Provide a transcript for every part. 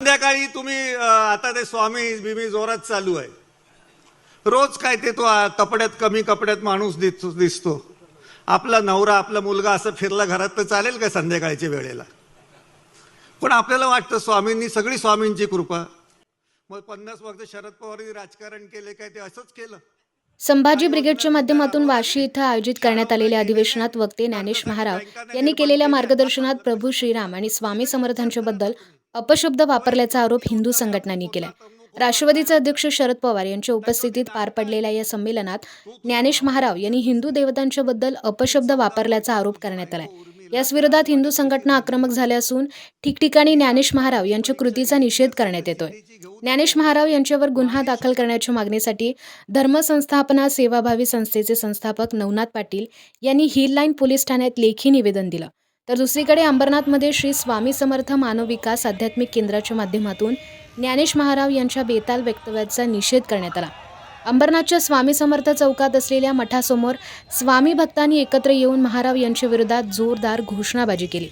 संध्याकाळी तुम्ही आता ते स्वामी बिमी जोरात चालू आहे. रोज काय ते तो कपड्यात कमी कपड्यात माणूस दिसतो दिसतो. आपला नवरा आपला मुलगा असं फिरला घरात तर चालेल का संध्याकाळच्या वेळेला? पण आपल्याला वाटतं स्वामींनी सगळी स्वामींची कृपा. मग पन्नास वर्ष शरद पवारांनी राजकारण केले काय ते असंच केलं. संभाजी ब्रिगेडच्या माध्यमातून वाशी इथं आयोजित करण्यात आलेल्या अधिवेशनात वक्ते ज्ञानेश महाराव यांनी केलेल्या मार्गदर्शनात प्रभू श्रीराम आणि स्वामी समर्थांच्या बद्दल अपशब्द वापरल्याचा आरोप हिंदू संघटनांनी केलाय. राष्ट्रवादीचे अध्यक्ष शरद पवार यांच्या उपस्थितीत पार पडलेल्या या संमेलनात ज्ञानेश महाराव यांनी हिंदू देवतांच्या बद्दल अपशब्द वापरल्याचा आरोप करण्यात आलाय. याच विरोधात हिंदू संघटना आक्रमक झाल्या असून ठिकठिकाणी ज्ञानेश महाराव यांच्या कृतीचा निषेध करण्यात येतोय. ज्ञानेश महाराव यांच्यावर गुन्हा दाखल करण्याच्या मागणीसाठी धर्मसंस्थापना सेवाभावी संस्थेचे संस्थापक नवनाथ पाटील यांनी हिल लाईन पोलीस ठाण्यात लेखी निवेदन दिलं. तर दुसरीकडे अंबरनाथमध्ये श्री स्वामी समर्थ मानव विकास आध्यात्मिक केंद्राच्या माध्यमातून ज्ञानेश महाराव यांच्या बेताल वक्तव्याचा निषेध करण्यात आला. अंबरनाथच्या स्वामी समर्थ चौकात असलेल्या मठासमोर स्वामी भक्तांनी एकत्र येऊन महाराव यांच्या विरोधात जोरदार घोषणाबाजी केली.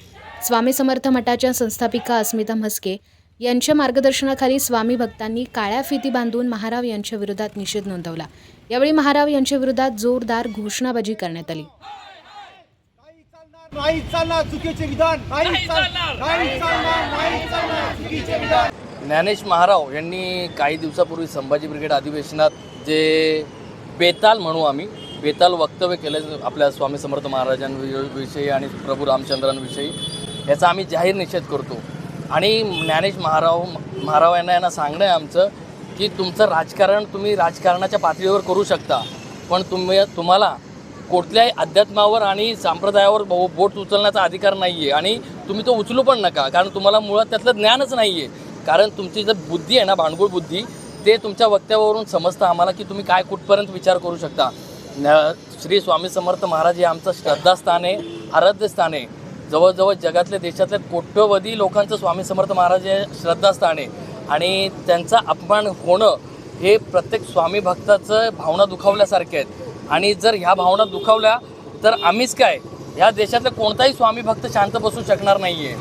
स्वामी समर्थ मठाच्या संस्थापिका अस्मिता म्हस्के यांच्या मार्गदर्शनाखाली स्वामी भक्तांनी काळ्या फिती बांधून महाराव यांच्या विरोधात निषेध नोंदवला. यावेळी महाराव यांच्या विरोधात जोरदार घोषणाबाजी करण्यात आली. नाही चालणार चुकीचे विधान नाही चालणार नाही चालणार नाही चालणार चुकीचे विधान ज्ञानेश महाराव यांनी काही दिवसापूर्वी संभाजी ब्रिगेड अधिवेशनात जे बेताल म्हणू आम्ही बेताल वक्तव्य केलं आपल्या स्वामी समर्थ महाराजांविषयी आणि प्रभू रामचंद्रांविषयी याचा आम्ही जाहीर निषेध करतो. आणि ज्ञानेश महाराव महाराव यांना यांना सांगणं आहे आमचं की तुमचं राजकारण तुम्ही राजकारणाच्या पातळीवर करू शकता पण तुम्ही तुम्हाला कुठल्याही अध्यात्मावर आणि संप्रदायावर बो बोट उचलण्याचा अधिकार नाही आहे आणि तुम्ही तो उचलू पण नका कारण तुम्हाला मुळात त्यातलं ज्ञानच नाही आहे कारण तुमची जर बुद्धी आहे ना भांडगुळ बुद्धी ते तुमच्या वक्तव्यावरून समजतं आम्हाला की तुम्ही काय कुठपर्यंत विचार करू शकता. न- श्री स्वामी समर्थ महाराज हे आमचं श्रद्धास्थान आहे आराध्यस्थान आहे. जवळजवळ जगातल्या देशातल्या कोट्यवधी लोकांचं स्वामी समर्थ महाराज हे श्रद्धास्थान आहे. आणि त्यांचा अपमान होणं हे प्रत्येक स्वामी भक्ताचं भावना दुखावल्यासारखे आहेत आणि जर ह्या भावना दुखावल्या तर आम्हीच काय? ह्या देशातला कोणताही स्वामी भक्त शांत बसू शकणार नाही आहे